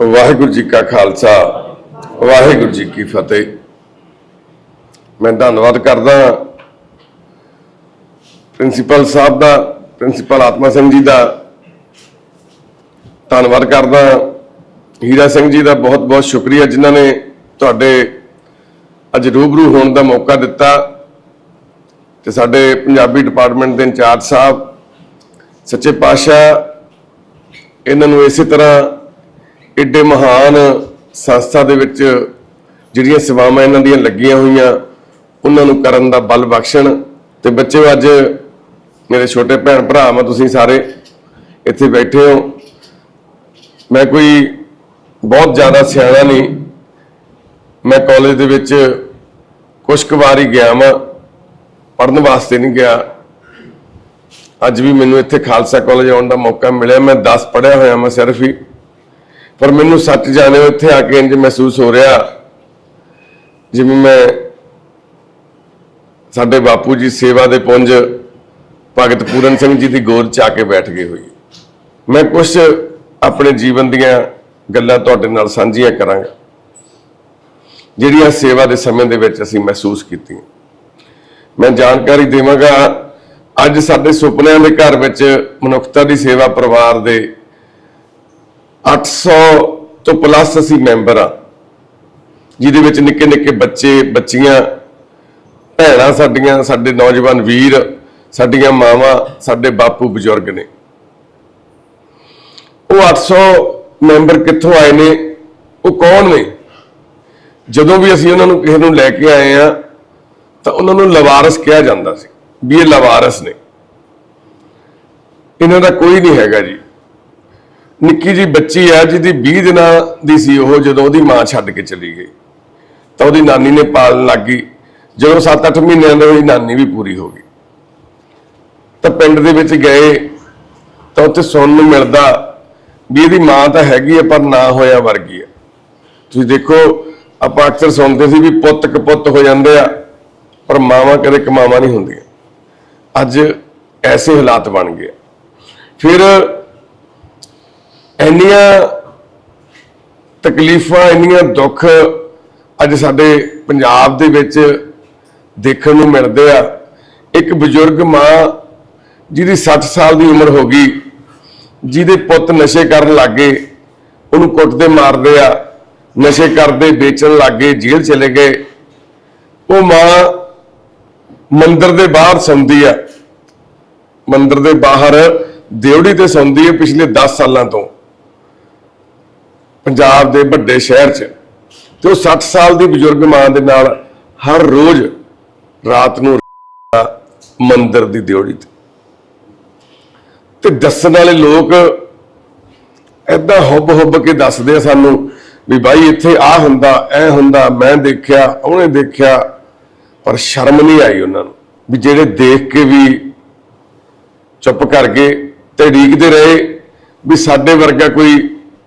ਵਾਹਿਗੁਰੂ ਜੀ ਕਾ ਖਾਲਸਾ, ਵਾਹਿਗੁਰੂ ਜੀ ਕੀ ਫਤਿਹ। ਮੈਂ ਧੰਨਵਾਦ ਕਰਦਾ ਪ੍ਰਿੰਸੀਪਲ ਸਾਹਿਬ ਦਾ, ਪ੍ਰਿੰਸੀਪਲ ਆਤਮਾ ਸਿੰਘ ਜੀ ਦਾ। ਧੰਨਵਾਦ ਕਰਦਾ ਹੀਰਾ ਸਿੰਘ ਜੀ ਦਾ ਬਹੁਤ ਬਹੁਤ ਸ਼ੁਕਰੀਆ ਜਿਨ੍ਹਾਂ ਨੇ ਤੁਹਾਡੇ ਅੱਜ ਰੂਬਰੂ ਹੋਣ ਦਾ ਮੌਕਾ ਦਿੱਤਾ। ਤੇ ਸਾਡੇ ਪੰਜਾਬੀ ਡਿਪਾਰਟਮੈਂਟ ਦੇ ਇੰਚਾਰਜ ਸਾਹਿਬ, ਸੱਚੇ ਪਾਤਸ਼ਾਹ, ਇਹਨਾਂ ਨੂੰ ਇਸੇ ਤਰ੍ਹਾਂ ਏਡੇ ਮਹਾਨ ਸੰਸਥਾ ਦੇ ਵਿੱਚ ਜਿਹੜੀਆਂ ਸੇਵਾਵਾਂ ਇਹਨਾਂ ਦੀਆਂ ਲੱਗੀਆਂ ਹੋਈਆਂ, ਉਹਨਾਂ ਨੂੰ ਕਰਨ ਦਾ ਬਲ ਬਖਸ਼ਣ। ਤੇ ਬੱਚਿਓ, ਅੱਜ ਮੇਰੇ ਛੋਟੇ ਭੈਣ ਭਰਾ, ਮੈਂ ਤੁਸੀਂ ਸਾਰੇ ਇੱਥੇ ਬੈਠੇ ਹੋ। ਮੈਂ ਕੋਈ ਬਹੁਤ ਜ਼ਿਆਦਾ ਸਿਆਣਾ ਨਹੀਂ। ਮੈਂ ਕਾਲਜ ਦੇ ਵਿੱਚ ਕੁਝ ਕੁ ਵਾਰ ਹੀ ਗਿਆ ਵਾਂ ਪੜਨ ਵਾਸਤੇ ਨਹੀਂ ਗਿਆ। ਅੱਜ ਵੀ ਮੈਨੂੰ ਇੱਥੇ ਖਾਲਸਾ ਕਾਲਜ ਆਉਣ ਦਾ ਮੌਕਾ ਮਿਲਿਆ। ਮੈਂ 10 ਪੜਿਆ ਹੋਇਆ ਮੈਂ ਸਿਰਫ ਹੀ। ਪਰ ਮੈਨੂੰ ਸੱਚ ਜਾਣਿਓ ਇੱਥੇ ਆ ਕੇ ਇੰਜ ਮਹਿਸੂਸ ਹੋ ਰਿਹਾ, ਜਿਵੇਂ ਮੈਂ ਸਾਡੇ ਬਾਪੂ ਜੀ ਸੇਵਾ ਦੇ ਪੁੰਜ ਭਗਤ ਪੂਰਨ ਸਿੰਘ ਜੀ ਦੀ ਗੋਦ ਚ ਆ ਕੇ ਬੈਠ ਗਏ ਹੋਈ ਮੈਂ ਕੁਝ ਆਪਣੇ ਜੀਵਨ ਦੀਆਂ ਗੱਲਾਂ ਤੁਹਾਡੇ ਨਾਲ ਸਾਂਝੀਆਂ ਕਰਾਂਗਾ, ਜਿਹੜੀਆਂ ਸੇਵਾ ਦੇ ਸਮੇਂ ਦੇ ਵਿੱਚ ਅਸੀਂ ਮਹਿਸੂਸ ਕੀਤੀਆਂ। ਮੈਂ ਜਾਣਕਾਰੀ ਦੇਵਾਂਗਾ, ਅੱਜ ਸਾਡੇ ਸੁਪਨਿਆਂ ਦੇ ਘਰ ਵਿੱਚ ਮਨੁੱਖਤਾ ਦੀ ਸੇਵਾ ਪਰਿਵਾਰ ਦੇ 800 ਤੋਂ ਪਲੱਸ ਅਸੀਂ ਮੈਂਬਰ ਆ ਜਿਹਦੇ ਵਿੱਚ ਨਿੱਕੇ ਨਿੱਕੇ ਬੱਚੇ, ਬੱਚੀਆਂ, ਭੈਣਾਂ ਸਾਡੀਆਂ, ਸਾਡੇ ਨੌਜਵਾਨ ਵੀਰ, ਸਾਡੀਆਂ ਮਾਵਾਂ, ਸਾਡੇ ਬਾਪੂ ਬਜ਼ੁਰਗ ਨੇ। ਉਹ 800 ਮੈਂਬਰ ਕਿੱਥੋਂ ਆਏ ਨੇ, ਉਹ ਕੌਣ ਨੇ? ਜਦੋਂ ਵੀ ਅਸੀਂ ਉਹਨਾਂ ਨੂੰ ਕਿਸੇ ਨੂੰ ਲੈ ਕੇ ਆਏ ਆ ਤਾਂ ਉਹਨਾਂ ਨੂੰ ਲਵਾਰਸ ਕਿਹਾ ਜਾਂਦਾ ਸੀ, ਵੀ ਇਹ ਲਵਾਰਸ ਨੇ। ਇਹਨਾਂ ਦਾ ਕੋਈ ਨਹੀਂ ਹੈਗਾ ਜੀ। ਨਿੱਕੀ ਜੀ ਬੱਚੀ ਆ ਜਿਹਦੀ 20 ਦਿਨਾਂ ਦੀ ਸੀ ਉਹ ਜਦੋਂ ਉਹਦੀ ਮਾਂ ਛੱਡ ਕੇ ਚਲੀ ਗਈ। ਤਾਂ ਉਹਦੀ ਨਾਨੀ ਨੇ ਪਾਲਣ ਲੱਗ ਗਈ। ਜਦੋਂ 7-8 ਮਹੀਨਿਆਂ ਦੀ ਉਹਦੀ ਨਾਨੀ ਵੀ ਪੂਰੀ ਹੋ ਗਈ। ਤਾਂ ਪਿੰਡ ਦੇ ਵਿੱਚ ਗਏ ਤਾਂ ਉੱਥੇ ਸੁਣਨ ਨੂੰ ਮਿਲਦਾ ਵੀ ਇਹਦੀ ਮਾਂ ਤਾਂ ਹੈਗੀ ਹੈ ਪਰ ਨਾ ਹੋਇਆ ਵਰਗੀ ਹੈ ਤੁਸੀਂ ਦੇਖੋ, ਆਪਾਂ ਅਕਸਰ ਸੁਣਦੇ ਸੀ ਵੀ ਪੁੱਤ ਕਪੁੱਤ ਹੋ ਜਾਂਦੇ ਆ, ਪਰ ਮਾਵਾਂ ਕਦੇ ਕਮਾਵਾਂ ਨਹੀਂ ਹੁੰਦੀਆਂ। ਅੱਜ ਐਸੇ ਹਾਲਾਤ ਬਣ ਗਏ ਫਿਰ ਇੰਨੀਆਂ ਤਕਲੀਫਾਂ, ਇੰਨੀਆਂ ਦੁੱਖ ਅੱਜ ਸਾਡੇ ਪੰਜਾਬ ਦੇ ਵਿੱਚ ਦੇਖਣ ਨੂੰ ਮਿਲਦੇ ਆ। ਇੱਕ ਬਜ਼ੁਰਗ ਮਾਂ ਜਿਹਦੀ 60 ਸਾਲ ਦੀ ਉਮਰ ਹੋ ਗਈ, ਜਿਹਦੇ ਪੁੱਤ ਨਸ਼ੇ ਕਰਨ ਲੱਗੇ ਉਹਨੂੰ ਕੁੱਟਦੇ ਮਾਰਦੇ ਆ, ਨਸ਼ੇ ਕਰਦੇ, ਵੇਚਣ ਲੱਗੇ ਜੇਲ੍ਹ ਚਲੇ ਗਏ। ਉਹ ਮਾਂ ਮੰਦਰ ਦੇ ਬਾਹਰ ਸੌਂਦੀ ਆ। ਮੰਦਰ ਦੇ ਬਾਹਰ ਦਿਉੜੀ ਤੇ ਸੌਂਦੀ ਹੈ ਪਿਛਲੇ 10 ਸਾਲਾਂ ਤੋਂ। ਪੰਜਾਬ ਦੇ ਵੱਡੇ ਸ਼ਹਿਰ 'ਚ। ਤੇ ਉਹ 60 ਸਾਲ ਦੀ ਬਜ਼ੁਰਗ ਮਾਂ ਦੇ ਨਾਲ ਹਰ ਰੋਜ਼ ਰਾਤ ਨੂੰ ਮੰਦਰ ਦੀ ਦਿਉੜੀ ਤੇ। ਤੇ ਦੱਸਣ ਵਾਲੇ ਲੋਕ ਐਦਾਂ ਹੁੱਬ ਹੁੱਬ ਕੇ ਦੱਸਦੇ ਆ ਸਾਨੂੰ ਵੀ ਬਾਈ ਇੱਥੇ ਆ ਹੁੰਦਾ, ਐ ਹੁੰਦਾ, ਮੈਂ ਦੇਖਿਆ, ਉਹਨੇ ਦੇਖਿਆ, ਪਰ ਸ਼ਰਮ ਨਹੀਂ ਆਈ ਉਹਨਾਂ ਨੂੰ। ਵੀ ਜਿਹੜੇ ਦੇਖ ਕੇ ਵੀ ਚੁੱਪ ਕਰ ਗਏ ਤੇ ਢੀਕਦੇ ਰਹੇ, ਵੀ ਸਾਡੇ ਵਰਗਾ ਕੋਈ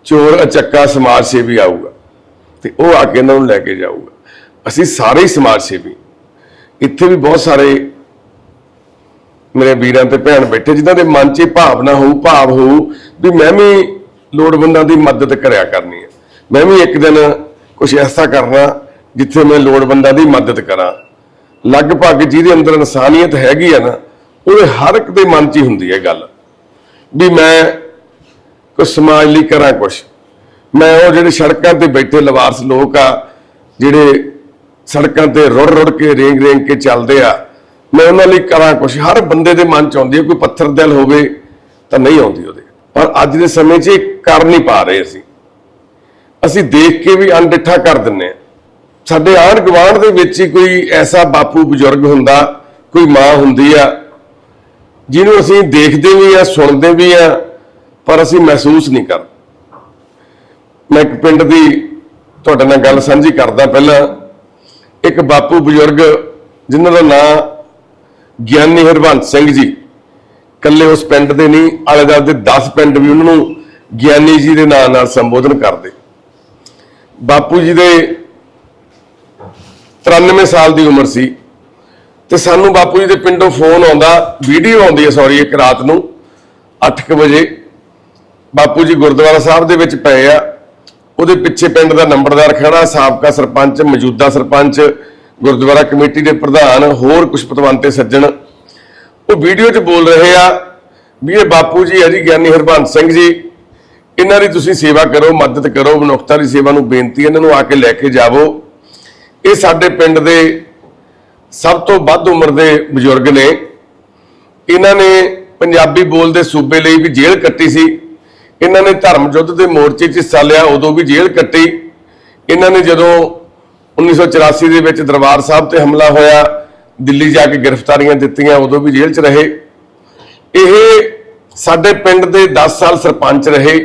ਚੋਰ ਅਚੱਕਾ ਸਮਾਜ ਸੇਵੀ ਆਊਗਾ ਤੇ ਉਹ ਆ ਕੇ ਇਹਨਾਂ ਨੂੰ ਲੈ ਕੇ ਜਾਊਗਾ। ਅਸੀਂ ਸਾਰੇ ਹੀ ਸਮਾਜ ਸੇਵੀ। ਇੱਥੇ ਵੀ ਬਹੁਤ ਸਾਰੇ ਮੇਰੇ ਵੀਰਾਂ ਤੇ ਭੈਣ ਬੈਠੇ ਜਿਨ੍ਹਾਂ ਦੇ ਮਨ 'ਚ ਭਾਵਨਾ ਹੋਊ, ਭਾਵ ਹੋਊ ਵੀ ਮੈਂ ਵੀ ਲੋੜਵੰਦਾਂ ਦੀ ਮਦਦ ਕਰਿਆ ਕਰਨੀ ਹੈ। ਮੈਂ ਵੀ ਇੱਕ ਦਿਨ ਕੁਝ ਐਸਾ ਕਰਨਾ ਜਿੱਥੇ ਮੈਂ ਲੋੜਵੰਦਾਂ ਦੀ ਮਦਦ ਕਰਾਂ। ਲਗਭਗ ਜਿਹਦੇ ਅੰਦਰ ਇਨਸਾਨੀਅਤ ਹੈਗੀ ਆ ਨਾ, ਉਹਦੇ ਹਰ ਇੱਕ ਦੇ ਮਨ 'ਚ ਹੀ ਹੁੰਦੀ ਹੈ ਗੱਲ। ਵੀ ਮੈਂ ਕੋਈ ਸਮਾਜ ਲਈ ਕਰਾਂ ਕੁਝ ਮੈਂ ਉਹ ਜਿਹੜੇ ਸੜਕਾਂ ਤੇ ਬੈਠੇ ਲਵਾਰਸ ਲੋਕ ਆ, ਜਿਹੜੇ ਸੜਕਾਂ ਤੇ ਰੁੜ ਰੁੜ ਕੇ, ਰੇਂਗ ਰੇਂਗ ਕੇ ਚੱਲਦੇ ਆ, ਮੈਂ ਉਹਨਾਂ ਲਈ ਕਰਾਂ ਕੁਝ ਹਰ ਬੰਦੇ ਦੇ ਮਨ 'ਚ ਆਉਂਦੀ ਹੈ ਕੋਈ ਪੱਥਰ ਦਿਲ ਹੋਵੇ ਤਾਂ ਨਹੀਂ ਆਉਂਦੀ ਉਹਦੇ। ਪਰ ਅੱਜ ਦੇ ਸਮੇਂ 'ਚ ਇਹ ਕਰ ਨਹੀਂ ਪਾ ਰਹੇ ਅਸੀਂ। ਅਸੀਂ ਦੇਖ ਕੇ ਵੀ ਅਣਡਿੱਠਾ ਕਰ ਦਿੰਨੇ ਆ। ਸਾਡੇ ਆਂਢ ਗੁਆਂਢ ਦੇ ਵਿੱਚ ਹੀ ਕੋਈ ਐਸਾ ਬਾਪੂ ਬਜ਼ੁਰਗ ਹੁੰਦਾ, ਕੋਈ ਮਾਂ ਹੁੰਦੀ ਆ, ਜਿਹਨੂੰ ਅਸੀਂ ਦੇਖਦੇ ਵੀ ਆ, ਸੁਣਦੇ ਵੀ ਆ ਪਰ ਅਸੀਂ ਮਹਿਸੂਸ ਨਹੀਂ ਕਰ ਮੈਂ ਇੱਕ ਪਿੰਡ ਦੀ ਤੁਹਾਡੇ ਨਾਲ ਗੱਲ ਸਾਂਝੀ ਕਰਦਾ ਪਹਿਲਾਂ। ਇੱਕ ਬਾਪੂ ਬਜ਼ੁਰਗ, ਜਿਨ੍ਹਾਂ ਦਾ ਨਾਂ ਗਿਆਨੀ ਹਰਵੰਤ ਸਿੰਘ ਜੀ। ਕੱਲੇ ਉਸ ਪਿੰਡ ਦੇ ਨਹੀਂ, ਆਲੇ ਦੁਆਲੇ ਦੇ 10 ਪਿੰਡ ਵੀ ਉਹਨਾਂ ਨੂੰ ਗਿਆਨੀ ਜੀ ਦੇ ਨਾਂ ਨਾਲ ਸੰਬੋਧਨ ਕਰਦੇ। ਬਾਪੂ ਜੀ ਦੇ 93 ਸਾਲ ਦੀ ਉਮਰ ਸੀ। ਤੇ ਸਾਨੂੰ ਬਾਪੂ ਜੀ ਦੇ ਪਿੰਡੋਂ ਫੋਨ ਆਉਂਦਾ, ਵੀਡੀਓ ਆਉਂਦੀ ਹੈ ਸੌਰੀ ਇੱਕ ਰਾਤ ਨੂੰ 8:00 ਵਜੇ। ਬਾਪੂ ਜੀ ਗੁਰਦੁਆਰਾ ਸਾਹਿਬ ਦੇ ਵਿੱਚ ਪਏ ਆ। ਉਹਦੇ ਪਿੱਛੇ ਪਿੰਡ ਦਾ ਨੰਬਰਦਾਰ ਖੜਾ, ਸਾਬਕਾ ਸਰਪੰਚ, ਮੌਜੂਦਾ ਸਰਪੰਚ, ਗੁਰਦੁਆਰਾ ਕਮੇਟੀ ਦੇ ਪ੍ਰਧਾਨ, ਹੋਰ ਕੁਝ ਪਤਵੰਤੇ ਸੱਜਣ। ਉਹ ਵੀਡੀਓ 'ਚ ਬੋਲ ਰਹੇ ਆ ਵੀ ਇਹ ਬਾਪੂ ਜੀ ਹੈ ਜੀ, ਗਿਆਨੀ ਹਰਬੰਸ ਸਿੰਘ ਜੀ। ਇਹਨਾਂ ਦੀ ਤੁਸੀਂ ਸੇਵਾ ਕਰੋ, ਮਦਦ ਕਰੋ, ਮਨੁੱਖਤਾ ਦੀ ਸੇਵਾ ਨੂੰ ਬੇਨਤੀ ਇਹਨਾਂ ਨੂੰ ਆ ਕੇ ਲੈ ਕੇ ਜਾਵੋ। ਇਹ ਸਾਡੇ ਪਿੰਡ ਦੇ ਸਭ ਤੋਂ ਵੱਧ ਉਮਰ ਦੇ ਬਜ਼ੁਰਗ ਨੇ। ਇਹਨਾਂ ਨੇ ਪੰਜਾਬੀ ਬੋਲਦੇ ਸੂਬੇ ਲਈ ਵੀ ਜੇਲ੍ਹ ਕੱਟੀ ਸੀ। ਇਹਨਾਂ ਨੇ ਧਰਮ ਯੁੱਧ ਦੇ ਮੋਰਚੇ 'ਚ ਹਿੱਸਾ ਲਿਆ, ਉਦੋਂ ਵੀ ਜੇਲ੍ਹ ਕੱਟੀ। ਇਹਨਾਂ ਨੇ ਜਦੋਂ 1984 ਦੇ ਵਿੱਚ ਦਰਬਾਰ ਸਾਹਿਬ ਤੇ ਹਮਲਾ ਹੋਇਆ, ਦਿੱਲੀ ਜਾ ਕੇ ਗ੍ਰਿਫਤਾਰੀਆਂ ਦਿੱਤੀਆਂ, ਉਦੋਂ ਵੀ ਜੇਲ੍ਹ 'ਚ ਰਹੇ। ਇਹ ਸਾਡੇ ਪਿੰਡ ਦੇ 10 ਸਾਲ ਸਰਪੰਚ ਰਹੇ,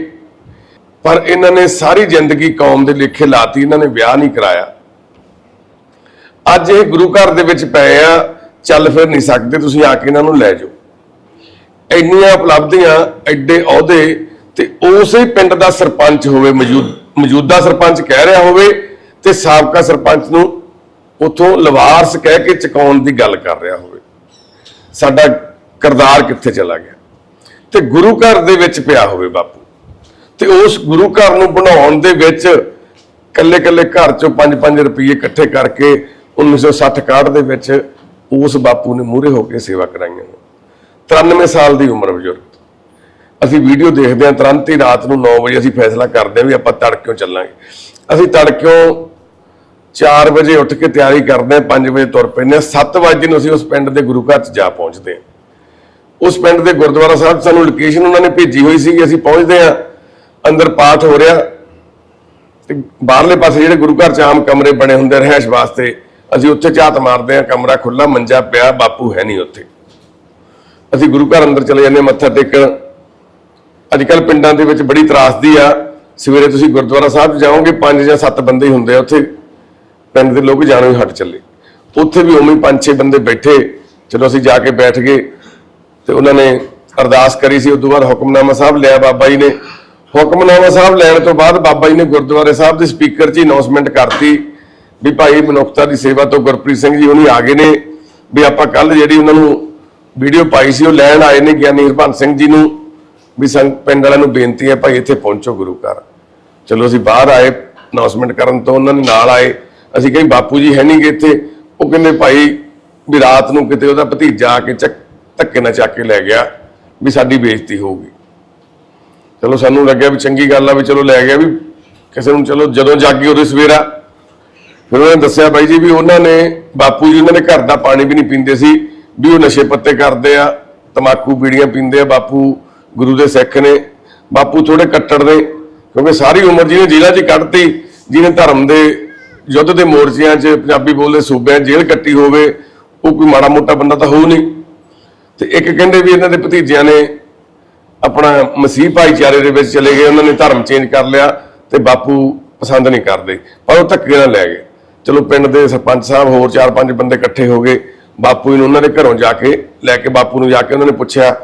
ਪਰ ਇਹਨਾਂ ਨੇ ਸਾਰੀ ਜ਼ਿੰਦਗੀ ਕੌਮ ਦੇ ਲੇਖੇ ਲਾਤੀ, ਇਹਨਾਂ ਨੇ ਵਿਆਹ ਨਹੀਂ ਕਰਾਇਆ। ਅੱਜ ਇਹ ਗੁਰੂ ਘਰ ਦੇ ਵਿੱਚ ਪਏ ਆ, ਚੱਲ ਫਿਰ ਨਹੀਂ ਸਕਦੇ, ਤੁਸੀਂ ਆ ਕੇ ਇਹਨਾਂ ਨੂੰ ਲੈ ਜਾਓ। ਇੰਨੀਆਂ ਉਪਲਬਧੀਆਂ, ਐਡੇ ਅਹੁਦੇ ਤੇ ਉਸੇ ਪਿੰਡ ਦਾ ਸਰਪੰਚ ਹੋਵੇ, ਮੌਜੂਦ, ਮੌਜੂਦਾ ਸਰਪੰਚ ਕਹਿ ਰਿਹਾ ਹੋਵੇ ਤੇ ਸਾਬਕਾ ਸਰਪੰਚ ਨੂੰ ਉਥੋਂ ਲਵਾਰਸ ਕਹਿ ਕੇ ਚਕਾਉਣ ਦੀ ਗੱਲ ਕਰ ਰਿਹਾ ਹੋਵੇ। ਸਾਡਾ ਕਰਦਾਰ ਕਿੱਥੇ ਚਲਾ ਗਿਆ? ਤੇ ਗੁਰੂ ਘਰ ਦੇ ਵਿੱਚ ਪਿਆ ਹੋਵੇ ਬਾਪੂ। ਤੇ ਉਸ ਗੁਰੂ ਘਰ ਨੂੰ ਬਣਾਉਣ ਦੇ ਵਿੱਚ ਕੱਲੇ ਕੱਲੇ ਘਰ ਚੋਂ 5-5 ਰੁਪਏ ਇਕੱਠੇ ਕਰਕੇ 1960 61 ਦੇ ਵਿੱਚ ਉਸ ਬਾਪੂ ਨੇ ਮੂਹਰੇ ਹੋ ਕੇ ਸੇਵਾ ਕਰਾਈਆਂ 93 ਸਾਲ ਦੀ ਉਮਰ ਬਜ਼ੁਰਗ। ਅਸੀਂ ਵੀਡੀਓ ਦੇਖਦੇ ਹਾਂ, ਤੁਰੰਤ ਹੀ ਰਾਤ ਨੂੰ 9 ਵਜੇ ਅਸੀਂ ਫੈਸਲਾ ਕਰਦੇ ਹਾਂ ਵੀ ਆਪਾਂ ਤੜਕਿਓ ਚੱਲਾਂਗੇ। ਅਸੀਂ ਤੜਕਿਓ 4 ਵਜੇ ਉੱਠ ਕੇ ਤਿਆਰੀ ਕਰਦੇ ਹਾਂ 5 ਵਜੇ ਤੁਰ ਪੈਂਦੇ ਹਾਂ 7 ਵਜੇ ਨੂੰ ਅਸੀਂ ਉਸ ਪਿੰਡ ਦੇ ਗੁਰੂ ਘਰ 'ਚ ਜਾ ਪਹੁੰਚਦੇ ਹਾਂ। ਉਸ ਪਿੰਡ ਦੇ ਗੁਰਦੁਆਰਾ ਸਾਹਿਬ ਸਾਨੂੰ ਲੋਕੇਸ਼ਨ ਉਹਨਾਂ ਨੇ ਭੇਜੀ ਹੋਈ ਸੀ ਅਸੀਂ ਪਹੁੰਚਦੇ ਹਾਂ, ਅੰਦਰ ਪਾਠ ਹੋ ਰਿਹਾ ਤੇ ਬਾਹਰਲੇ ਪਾਸੇ ਜਿਹੜੇ ਗੁਰੂ ਘਰ 'ਚ ਆਮ ਕਮਰੇ ਬਣੇ ਹੁੰਦੇ ਰਹਿائش ਵਾਸਤੇ, ਅਸੀਂ ਉੱਥੇ ਝਾਤ ਮਾਰਦੇ ਹਾਂ, ਕਮਰਾ ਖੁੱਲਾ ਮੰਜਾ ਪਿਆ, ਬਾਪੂ ਹੈ ਨਹੀਂ ਉੱਥੇ। ਅਸੀਂ ਗੁਰੂ ਘਰ ਅੰਦਰ ਚਲੇ ਜਾਂਦੇ ਮੱਥਾ ਟੇਕਣ। ਅੱਜ ਕੱਲ ਪਿੰਡਾਂ ਦੇ ਵਿੱਚ ਬੜੀ ਤਰਾਸਦੀ ਆ। ਸਵੇਰੇ ਤੁਸੀਂ ਗੁਰਦੁਆਰਾ ਸਾਹਿਬ ਜਾਓਗੇ, ਪੰਜ ਜਾਂ ਸੱਤ ਬੰਦੇ ਹੀ ਹੁੰਦੇ ਆ ਉੱਥੇ। ਪਿੰਡ ਦੇ ਲੋਕ ਜਾਣੋਂ ਹੀ ਹਟ ਚੱਲੇ। ਉੱਥੇ ਵੀ ਉਵੇਂ ਪੰਜ ਛੇ ਬੰਦੇ ਬੈਠੇ। ਚਲੋ ਅਸੀਂ ਜਾ ਕੇ ਬੈਠ ਗਏ, ਤੇ ਉਹਨਾਂ ਨੇ ਅਰਦਾਸ ਕਰੀ ਸੀ। ਉਸ ਤੋਂ ਬਾਅਦ ਹੁਕਮਨਾਮਾ ਸਾਹਿਬ ਲਿਆ ਬਾਬਾ ਜੀ ਨੇ। ਹੁਕਮਨਾਮਾ ਸਾਹਿਬ ਲੈਣ ਤੋਂ ਬਾਅਦ ਬਾਬਾ ਜੀ ਨੇ ਗੁਰਦੁਆਰੇ ਸਾਹਿਬ ਦੇ ਸਪੀਕਰ 'ਚ ਹੀ ਅਨਾਉਂਸਮੈਂਟ ਕਰਤੀ ਵੀ ਭਾਈ ਮਨੁੱਖਤਾ ਦੀ ਸੇਵਾ ਤੋਂ ਗੁਰਪ੍ਰੀਤ ਸਿੰਘ ਜੀ ਉਹਨੀ ਆ ਗਏ ਨੇ। ਵੀ ਆਪਾਂ ਕੱਲ ਜਿਹੜੀ ਉਹਨਾਂ ਨੂੰ ਵੀਡੀਓ ਪਾਈ ਸੀ, ਉਹ ਲੈਣ ਆਏ ਨੇ ਗਿਆਨੀ ਹਰਬੰਸ ਸਿੰਘ ਜੀ ਨੂੰ। ਵੀ ਸੰਗ ਪਿੰਡ ਵਾਲਿਆਂ ਨੂੰ ਬੇਨਤੀ ਹੈ ਭਾਈ ਇੱਥੇ ਪਹੁੰਚੋ ਗੁਰੂ ਘਰ। ਚਲੋ ਅਸੀਂ ਬਾਹਰ ਆਏ ਅਨਾਉਂਸਮੈਂਟ ਕਰਨ ਤੋਂ ਉਹਨਾਂ ਨੇ ਨਾਲ ਆਏ। ਅਸੀਂ ਕਹੀ ਬਾਪੂ ਜੀ ਹੈ ਨਹੀਂ ਗੇ ਇੱਥੇ। ਉਹ ਕਹਿੰਦੇ ਭਾਈ ਵੀ ਰਾਤ ਨੂੰ ਕਿਤੇ ਉਹਦਾ ਭਤੀਜਾ ਆ ਕੇ ਚੱਕ, ਧੱਕੇ ਨਾਲ ਚੱਕ ਕੇ ਲੈ ਗਿਆ ਵੀ ਸਾਡੀ ਬੇਇੱਜ਼ਤੀ ਹੋਊਗੀ ਚਲੋ ਸਾਨੂੰ ਲੱਗਿਆ ਵੀ ਚੰਗੀ ਗੱਲ ਆ ਵੀ ਚਲੋ ਲੈ ਗਿਆ ਵੀ ਕਿਸੇ ਨੂੰ ਚਲੋ ਜਦੋਂ ਜਾਗੀ ਉਹਦੇ ਸਵੇਰਾ। ਫਿਰ ਉਹਨਾਂ ਨੇ ਦੱਸਿਆ ਬਾਈ ਜੀ ਵੀ ਉਹਨਾਂ ਨੇ, ਬਾਪੂ ਜੀ ਉਹਨਾਂ ਦੇ ਘਰ ਦਾ ਪਾਣੀ ਵੀ ਨਹੀਂ ਪੀਂਦੇ ਸੀ, ਵੀ ਉਹ ਨਸ਼ੇ ਪੱਤੇ ਕਰਦੇ ਆ, ਤਮਾਕੂ ਬੀੜੀਆਂ ਪੀਂਦੇ ਆ ਬਾਪੂ। ਗੁਰੂ ਦੇ ਸਿੱਖ ਨੇ, ਬਾਪੂ ਥੋੜੇ ਕੱਟੜ ਨੇ, ਕਿਉਂਕਿ ਸਾਰੀ ਉਮਰ ਜਿਹਨੇ ਜੇਲ੍ਹਾਂ 'ਚ ਕੱਢਤੀ, ਜਿਹਨੇ ਧਰਮ ਦੇ ਯੁੱਧ ਦੇ ਮੋਰਚਿਆਂ 'ਚ ਪੰਜਾਬੀ ਬੋਲਦੇ ਸੂਬਿਆਂ 'ਚ ਜੇਲ੍ਹ ਕੱਟੀ ਹੋਵੇ, ਉਹ ਕੋਈ ਮਾੜਾ ਮੋਟਾ ਬੰਦਾ ਤਾਂ ਹੋਊ ਨਹੀਂ। ਤੇ ਇੱਕ ਕਹਿੰਦੇ ਵੀ ਇਹਨਾਂ ਦੇ ਭਤੀਜਿਆਂ ਨੇ ਆਪਣਾ ਮਸੀਹ ਭਾਈਚਾਰੇ ਦੇ ਵਿੱਚ ਚਲੇ ਗਏ, ਉਹਨਾਂ ਨੇ ਧਰਮ ਚੇਂਜ ਕਰ ਲਿਆ ਤੇ ਬਾਪੂ ਪਸੰਦ ਨਹੀਂ ਕਰਦੇ, ਪਰ ਉਹ ਧੱਕੇ ਨਾਲ ਲੈ ਗਏ। ਚਲੋ ਪਿੰਡ ਦੇ ਸਰਪੰਚ ਸਾਹਿਬ ਹੋਰ ਚਾਰ ਪੰਜ ਬੰਦੇ ਇਕੱਠੇ ਹੋ ਗਏ, ਬਾਪੂ ਜੀ ਨੂੰ ਉਹਨਾਂ ਦੇ ਘਰੋਂ ਜਾ ਕੇ, ਲੈ ਕੇ ਬਾਪੂ ਨੂੰ ਜਾ ਕੇ ਉਹਨਾਂ ਨੇ ਪੁੱਛਿਆ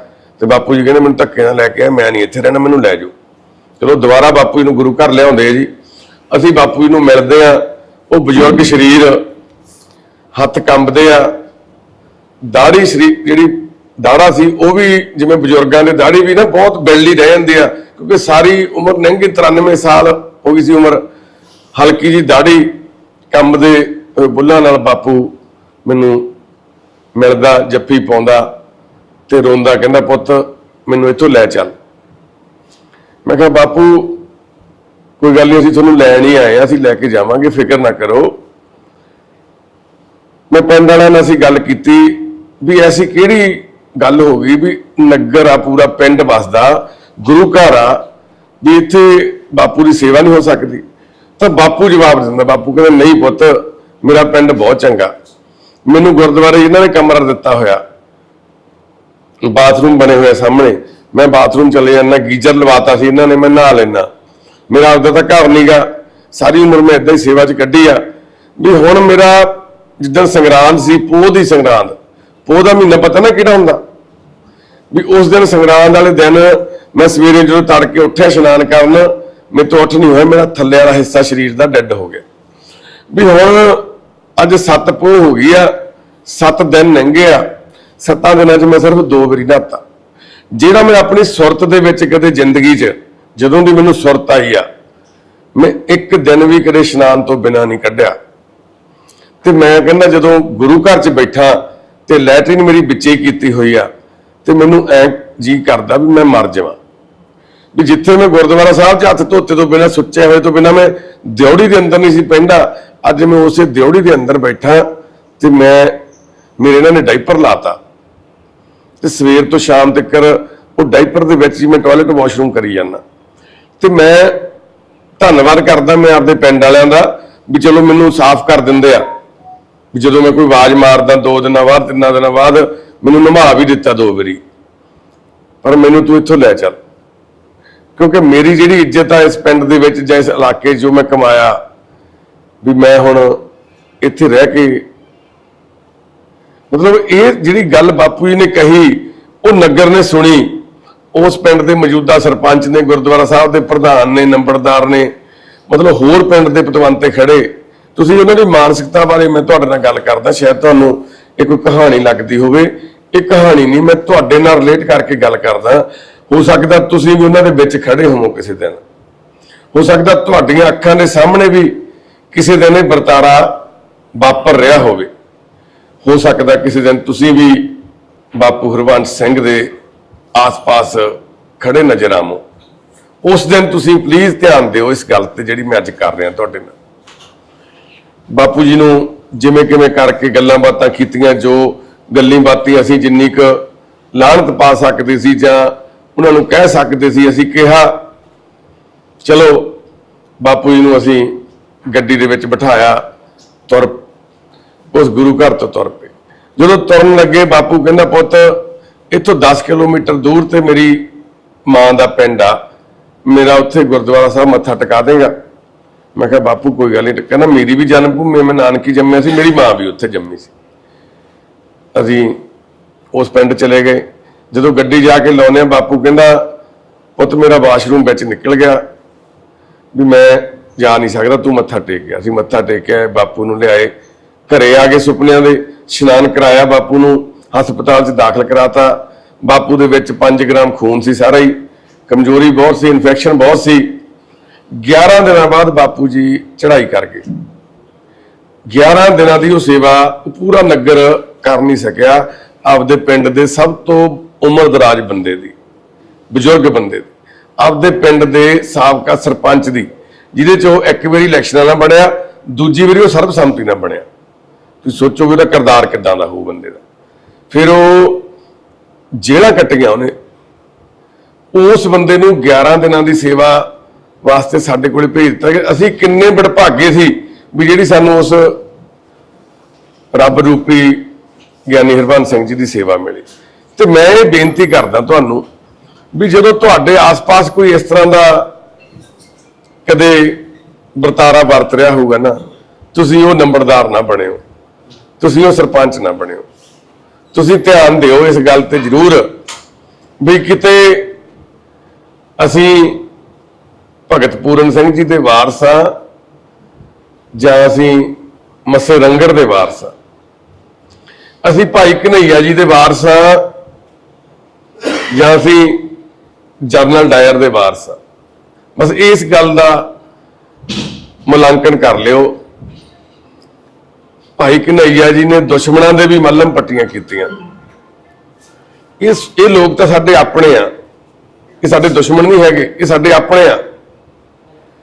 ਤੇ ਬਾਪੂ ਜੀ ਕਹਿੰਦੇ ਮੈਨੂੰ ਧੱਕੇ ਨਾਲ ਲੈ ਕੇ ਆ ਮੈਂ ਨਹੀਂ ਇੱਥੇ ਰਹਿਣਾ, ਮੈਨੂੰ ਲੈ ਜਾਓ। ਚਲੋ ਦੁਬਾਰਾ ਬਾਪੂ ਜੀ ਨੂੰ ਗੁਰੂ ਘਰ ਲਿਆਉਂਦੇ ਜੀ। ਅਸੀਂ ਬਾਪੂ ਜੀ ਨੂੰ ਮਿਲਦੇ ਆ, ਉਹ ਬਜ਼ੁਰਗ ਸਰੀਰ ਹੱਥ ਕੰਬਦੇ ਆ। ਦਾੜੀ ਸਰੀਰ, ਜਿਹੜੀ ਦਾੜਾ ਸੀ, ਉਹ ਵੀ ਜਿਵੇਂ ਬਜ਼ੁਰਗਾਂ ਦੇ ਦਾੜੀ ਵੀ ਨਾ ਬਹੁਤ ਬਿਲਡੀ ਰਹਿ ਜਾਂਦੀ ਆ, ਕਿਉਂਕਿ ਸਾਰੀ ਉਮਰ ਲੰਘੀ 93 ਸਾਲ ਹੋ ਗਈ ਸੀ ਉਮਰ। ਹਲਕੀ ਜੀ ਦਾੜੀ ਕੰਬਦੇ ਹੋਏ ਬੁੱਲਾਂ ਨਾਲ ਬਾਪੂ ਮੈਨੂੰ ਮਿਲਦਾ, ਜੱਫੀ ਪਾਉਂਦਾ। ਤੇ ਰੋਂਦਾ ਕਹਿੰਦਾ, ਪੁੱਤ, ਮੈਨੂੰ ਇੱਥੋਂ ਲੈ ਚੱਲ। ਮੈਂ ਕਿਹਾ, ਬਾਪੂ, ਕੋਈ ਗੱਲ ਨਹੀਂ, ਅਸੀਂ ਤੁਹਾਨੂੰ ਲੈਣ ਹੀ ਆਏ ਆ ਅਸੀਂ ਲੈ ਕੇ ਜਾਵਾਂਗੇ, ਫਿਕਰ ਨਾ ਕਰੋ। ਮੈਂ ਪਿੰਡ ਵਾਲਿਆਂ ਨਾਲ ਅਸੀਂ ਗੱਲ ਕੀਤੀ ਵੀ ਐਸੀ ਕਿਹੜੀ ਗੱਲ ਹੋ ਗਈ ਵੀ ਨਗਰ ਆ, ਪੂਰਾ ਪਿੰਡ ਵਸਦਾ, ਗੁਰੂ ਘਰ ਆ, ਵੀ ਇੱਥੇ ਬਾਪੂ ਦੀ ਸੇਵਾ ਨਹੀਂ ਹੋ ਸਕਦੀ। ਤਾਂ ਬਾਪੂ ਜਵਾਬ ਦਿੰਦਾ, ਬਾਪੂ ਕਹਿੰਦਾ, ਨਹੀਂ ਪੁੱਤ, ਮੇਰਾ ਪਿੰਡ ਬਹੁਤ ਚੰਗਾ। ਮੈਨੂੰ ਗੁਰਦੁਆਰੇ ਇਹਨਾਂ ਨੇ ਕਮਰਾ ਦਿੱਤਾ ਹੋਇਆ ਬਾਥਰੂਮ ਬਣੇ ਹੋਏ ਆ ਸਾਹਮਣੇ। ਮੈਂ ਬਾਥਰੂਮ ਚਲੇ ਜਾਂਦਾ, ਗੀਜ਼ਰ ਲਵਾਤਾ ਸੀ, ਇਹਨਾਂ ਨੇ ਮੈਂ ਨਹਾ ਲੈਣਾ ਮੇਰਾ ਆਪਦਾ ਤਾਂ ਘਰ ਨਹੀਂਗਾ ਸਾਰੀ ਉਮਰ ਮੈਂ ਇਦਾਂ ਹੀ ਸੇਵਾ 'ਚ ਕੱਢੀ ਆ। ਵੀ ਹੁਣ ਮੇਰਾ ਜਿੱਦਾਂ ਸੰਗਰਾਂਦ ਸੀ, ਪੋਹ ਦੀ ਸੰਗਰਾਂਦ। ਪੋਹ ਦਾ ਮਹੀਨਾ ਪਤਾ ਨਾ ਕਿਹੜਾ ਹੁੰਦਾ? ਵੀ ਉਸ ਦਿਨ ਸੰਗਰਾਂਦ ਵਾਲੇ ਦਿਨ ਮੈਂ ਸਵੇਰੇ ਜਦੋਂ ਤੜਕੇ ਉੱਠਿਆ ਇਸ਼ਨਾਨ ਕਰਨ, ਮੇਰੇ ਤੋਂ ਉੱਠ ਨਹੀਂ ਹੋਇਆ, ਮੇਰਾ ਥੱਲੇ ਵਾਲਾ ਹਿੱਸਾ ਸਰੀਰ ਦਾ ਡੈੱਡ ਹੋ ਗਿਆ। ਵੀ ਹੁਣ ਅੱਜ ਸੱਤ ਪੋਹ ਹੋ ਗਈ ਆ, ਸੱਤ ਦਿਨ ਲੰਘੇ ਆ। ਸੱਤਾਂ ਦਿਨਾਂ 'ਚ ਮੈਂ ਸਿਰਫ ਦੋ ਵਾਰੀ ਨਹਾਤਾ। ਜਿਹੜਾ ਮੈਂ ਆਪਣੀ ਸੁਰਤ ਦੇ ਵਿੱਚ ਕਦੇ ਜ਼ਿੰਦਗੀ 'ਚ ਜਦੋਂ ਦੀ ਮੈਨੂੰ ਸੁਰਤ ਆਈ ਆ, ਮੈਂ ਇੱਕ ਦਿਨ ਵੀ ਕਦੇ ਇਸ਼ਨਾਨ ਤੋਂ ਬਿਨਾਂ ਨਹੀਂ ਕੱਢਿਆ। ਤੇ ਮੈਂ ਕਹਿੰਦਾ ਜਦੋਂ ਗੁਰੂ ਘਰ 'ਚ ਬੈਠਾ ਤੇ ਲੈਟਰਿਨ ਮੇਰੀ ਵਿੱਚੇ ਕੀਤੀ ਹੋਈ ਆ, ਤੇ ਮੈਨੂੰ ਐ ਜੀ ਕਰਦਾ ਵੀ ਮੈਂ ਮਰ ਜਾਵਾਂ। ਵੀ ਜਿੱਥੇ ਮੈਂ ਗੁਰਦੁਆਰਾ ਸਾਹਿਬ 'ਚ ਹੱਥ ਧੋਤੇ ਤੋਂ ਬਿਨਾਂ, ਸੁੱਚੇ ਹੋਏ ਤੋਂ ਬਿਨਾਂ ਮੈਂ ਦਿਉੜੀ ਦੇ ਅੰਦਰ ਨਹੀਂ ਸੀ ਪੈਂਦਾ, ਅੱਜ ਮੈਂ ਉਸੇ ਦਿਉੜੀ ਦੇ ਅੰਦਰ ਬੈਠਾ ਤੇ ਮੈਂ, ਮੇਰੇ ਇਹਨਾਂ ਨੇ ਡਾਈਪਰ ਲਾਤਾ। ਤੇ ਸਵੇਰ ਤੋਂ ਸ਼ਾਮ ਤੱਕ ਉਹ ਡਾਈਪਰ ਦੇ ਵਿੱਚ ਹੀ ਮੈਂ ਟਾਇਲਟ ਵਾਸ਼ਰੂਮ ਕਰੀ ਜਾਂਦਾ। ਤੇ ਮੈਂ ਧੰਨਵਾਦ ਕਰਦਾ ਮੈਂ ਆਪਦੇ ਪਿੰਡ ਵਾਲਿਆਂ ਦਾ ਵੀ ਚਲੋ ਮੈਨੂੰ ਸਾਫ਼ ਕਰ ਦਿੰਦੇ ਆ। ਵੀ ਜਦੋਂ ਮੈਂ ਕੋਈ ਆਵਾਜ਼ ਮਾਰਦਾ ਦੋ ਦਿਨਾਂ ਬਾਅਦ, ਤਿੰਨਾਂ ਦਿਨਾਂ ਬਾਅਦ, ਮੈਨੂੰ ਨਮਾ ਵੀ ਦਿੱਤਾ ਦੋ ਵਾਰੀ। ਪਰ ਮੈਨੂੰ ਤੂੰ ਇੱਥੋਂ ਲੈ ਚੱਲ। ਕਿਉਂਕਿ ਮੇਰੀ ਜਿਹੜੀ ਇੱਜ਼ਤ ਆ ਇਸ ਪਿੰਡ ਦੇ ਵਿੱਚ ਜਾਂ ਇਸ ਇਲਾਕੇ 'ਚ ਜੋ ਮੈਂ ਕਮਾਇਆ, ਵੀ ਮੈਂ ਹੁਣ ਇੱਥੇ ਰਹਿ ਕੇ ਮਤਲਬ ਇਹ ਜਿਹੜੀ ਗੱਲ ਬਾਪੂ ਜੀ ਨੇ ਕਹੀ, ਉਹ ਨਗਰ ਨੇ ਸੁਣੀ। ਉਸ ਪਿੰਡ ਦੇ ਮੌਜੂਦਾ ਸਰਪੰਚ ਨੇ, ਗੁਰਦੁਆਰਾ ਸਾਹਿਬ ਦੇ ਪ੍ਰਧਾਨ ਨੇ, ਨੰਬਰਦਾਰ ਨੇ, ਮਤਲਬ ਹੋਰ ਪਿੰਡ ਦੇ ਪਤਵੰਤੇ ਖੜੇ। ਤੁਸੀਂ ਉਹਨਾਂ ਦੀ ਮਾਨਸਿਕਤਾ ਬਾਰੇ ਮੈਂ ਤੁਹਾਡੇ ਨਾਲ ਗੱਲ ਕਰਦਾ, ਸ਼ਾਇਦ ਤੁਹਾਨੂੰ ਇਹ ਕੋਈ ਕਹਾਣੀ ਲੱਗਦੀ ਹੋਵੇ। ਇਹ ਕਹਾਣੀ ਨਹੀਂ, ਮੈਂ ਤੁਹਾਡੇ ਨਾਲ ਰਿਲੇਟ ਕਰਕੇ ਗੱਲ ਕਰਦਾ। ਹੋ ਸਕਦਾ ਤੁਸੀਂ ਵੀ ਉਹਨਾਂ ਦੇ ਵਿੱਚ ਖੜੇ ਹੋਵੋ ਕਿਸੇ ਦਿਨ। ਹੋ ਸਕਦਾ ਤੁਹਾਡੀਆਂ ਅੱਖਾਂ ਦੇ ਸਾਹਮਣੇ ਵੀ ਕਿਸੇ ਦਿਨ ਇਹ ਵਰਤਾਰਾ ਵਾਪਰ ਰਿਹਾ ਹੋਵੇ। ਹੋ ਸਕਦਾ ਕਿਸੇ ਦਿਨ ਤੁਸੀਂ ਵੀ ਬਾਪੂ ਹਰਵੰਸ਼ ਸਿੰਘ ਦੇ ਆਸ-ਪਾਸ ਖੜੇ ਨਜ਼ਰ ਆਵੋ। ਉਸ ਦਿਨ ਤੁਸੀਂ ਪਲੀਜ਼ ਧਿਆਨ ਦਿਓ ਇਸ ਗੱਲ ਤੇ ਜਿਹੜੀ ਮੈਂ ਅੱਜ ਕਰ ਰਿਹਾ ਤੁਹਾਡੇ ਨਾਲ। ਬਾਪੂ ਜੀ ਨੂੰ ਜਿਵੇਂ ਕਿਵੇਂ ਕਰਕੇ ਗੱਲਾਂ ਬਾਤਾਂ ਕੀਤੀਆਂ, ਜੋ ਗੱਲਾਂ ਬਾਤੀ ਅਸੀਂ ਜਿੰਨੀ ਕੁ ਲਾਹਨਤ ਪਾ ਸਕਦੇ ਸੀ ਜਾਂ ਉਹਨਾਂ ਨੂੰ ਕਹਿ ਸਕਦੇ ਸੀ, ਅਸੀਂ ਕਿਹਾ, ਚਲੋ, ਬਾਪੂ ਜੀ ਨੂੰ ਅਸੀਂ ਗੱਡੀ ਦੇ ਵਿੱਚ ਬਿਠਾਇਆ, ਤੁਰ ਉਸ ਗੁਰੂ ਘਰ ਤੋਂ ਤੁਰ ਪਏ। ਜਦੋਂ ਤੁਰਨ ਲੱਗੇ, ਬਾਪੂ ਕਹਿੰਦਾ, ਪੁੱਤ, ਇੱਥੋਂ 10 ਕਿਲੋਮੀਟਰ ਦੂਰ ਤੇ ਮੇਰੀ ਮਾਂ ਦਾ ਪਿੰਡ ਆ। ਮੇਰਾ ਉੱਥੇ ਗੁਰਦੁਆਰਾ ਸਾਹਿਬ ਮੱਥਾ ਟਿਕਾ ਦੇਗਾ। ਮੈਂ ਕਿਹਾ, ਬਾਪੂ, ਕੋਈ ਗੱਲ ਨਹੀਂ। ਕਹਿੰਦਾ, ਮੇਰੀ ਵੀ ਜਨਮ ਭੂਮੀ ਮੈਂ ਨਾਨਕੀ ਜੰਮਿਆ ਸੀ, ਮੇਰੀ ਮਾਂ ਵੀ ਉੱਥੇ ਜੰਮੀ ਸੀ। ਅਸੀਂ ਉਸ ਪਿੰਡ ਚਲੇ ਗਏ। ਜਦੋਂ ਗੱਡੀ ਜਾ ਕੇ ਲਾਉਨੇ ਆ ਬਾਪੂ ਕਹਿੰਦਾ, ਪੁੱਤ, ਮੇਰਾ ਵਾਸ਼ਰੂਮ ਵਿੱਚ ਨਿਕਲ ਗਿਆ। ਵੀ ਮੈਂ ਜਾ ਨਹੀਂ ਸਕਦਾ, ਤੂੰ ਮੱਥਾ ਟੇਕ ਗਿਆ। ਅਸੀਂ ਮੱਥਾ ਟੇਕਿਆ ਬਾਪੂ ਨੂੰ ਲਿਆਏ। ਘਰੇ ਆ ਕੇ ਸੁਪਨਿਆਂ ਦੇ ਇਸ਼ਨਾਨ ਕਰਾਇਆ, ਬਾਪੂ ਨੂੰ ਹਸਪਤਾਲ 'ਚ ਦਾਖਲ ਕਰਾਤਾ। ਬਾਪੂ ਦੇ ਵਿੱਚ 5 ਗ੍ਰਾਮ ਖੂਨ ਸੀ ਸਾਰਾ ਹੀ। ਕਮਜ਼ੋਰੀ ਬਹੁਤ ਸੀ ਇਨਫੈਕਸ਼ਨ ਬਹੁਤ ਸੀ। 11 ਦਿਨਾਂ ਬਾਅਦ ਬਾਪੂ ਜੀ ਚੜ੍ਹਾਈ ਕਰ ਗਏ। 11 ਦਿਨਾਂ ਦੀ ਉਹ ਸੇਵਾ ਪੂਰਾ ਨਗਰ ਕਰ ਨਹੀਂ ਸਕਿਆ। ਆਪਦੇ ਪਿੰਡ ਦੇ ਸਭ ਤੋਂ ਉਮਰਦਰਾਜ ਬੰਦੇ ਦੀ, ਬਜ਼ੁਰਗ ਬੰਦੇ ਦੀ। ਆਪਦੇ ਪਿੰਡ ਦੇ ਸਾਬਕਾ ਸਰਪੰਚ ਦੀ, ਜਿਹਦੇ ਚ ਉਹ ਇੱਕ ਵਾਰੀ ਇਲੈਕਸ਼ਨਾਂ ਨਾਲ ਬਣਿਆ, ਦੂਜੀ ਵਾਰੀ ਉਹ ਸਰਬਸੰਮਤੀ ਨਾਲ ਬਣਿਆ। ਤੁਸੀਂ ਸੋਚੋ ਵੀ ਉਹਦਾ ਕਿਰਦਾਰ ਕਿੱਦਾਂ ਦਾ ਹੋਊ ਬੰਦੇ ਦਾ। ਫਿਰ ਉਹ ਜੇਲ੍ਹਾਂ ਕੱਟੀਆਂ ਉਹਨੇ। ਉਸ ਬੰਦੇ ਨੂੰ 11 ਦਿਨਾਂ ਦੀ ਸੇਵਾ ਵਾਸਤੇ ਸਾਡੇ ਕੋਲੇ ਭੇਜ ਦਿੱਤਾ ਕਿ ਅਸੀਂ ਕਿੰਨੇ ਬੜਭਾਗੇ ਸੀ ਵੀ ਜਿਹੜੀ ਸਾਨੂੰ ਉਸ ਰੱਬ ਰੂਪੀ ਗਿਆਨੀ ਹਰਬੰਸ ਸਿੰਘ ਜੀ ਦੀ ਸੇਵਾ ਮਿਲੀ। ਤੇ ਮੈਂ ਇਹ ਬੇਨਤੀ ਕਰਦਾ ਤੁਹਾਨੂੰ ਵੀ ਜਦੋਂ ਤੁਹਾਡੇ ਆਸ-ਪਾਸ ਕੋਈ ਇਸ ਤਰ੍ਹਾਂ ਦਾ ਕਦੇ ਵਰਤਾਰਾ ਵਰਤ ਰਿਹਾ ਹੋਊਗਾ ਨਾ, ਤੁਸੀਂ ਉਹ ਨੰਬਰਦਾਰ ਨਾ ਬਣਿਓ। ਤੁਸੀਂ ਉਹ ਸਰਪੰਚ ਨਾ ਬਣਿਓ। ਤੁਸੀਂ ਧਿਆਨ ਦਿਓ ਇਸ ਗੱਲ ਤੇ ਜ਼ਰੂਰ ਵੀ ਕਿਤੇ ਅਸੀਂ ਭਗਤ ਪੂਰਨ ਸਿੰਘ ਜੀ ਦੇ ਵਾਰਸ ਹਾਂ ਜਾਂ ਅਸੀਂ ਮੱਸੇ ਰੰਗੜ ਦੇ ਵਾਰਸ ਹਾਂ। ਅਸੀਂ ਭਾਈ ਕਨਈਆ ਜੀ ਦੇ ਵਾਰਸ ਹਾਂ ਜਾਂ ਅਸੀਂ ਜਰਨਲ ਡਾਇਰ ਦੇ ਵਾਰਸ ਹਾਂ। ਬਸ ਇਸ ਗੱਲ ਦਾ ਮੁਲਾਂਕਣ ਕਰ ਲਿਓ। ਭਾਈ ਕਨਈਆ ਜੀ ਨੇ ਦੁਸ਼ਮਣਾਂ ਦੇ ਵੀ ਮੱਲਮ ਪੱਟੀਆਂ ਕੀਤੀਆਂ। ਇਸ ਇਹ ਲੋਕ ਤਾਂ ਸਾਡੇ ਆਪਣੇ ਆ। ਇਹ ਸਾਡੇ ਦੁਸ਼ਮਣ ਨਹੀਂ ਹੈਗੇ, ਇਹ ਸਾਡੇ ਆਪਣੇ ਆ।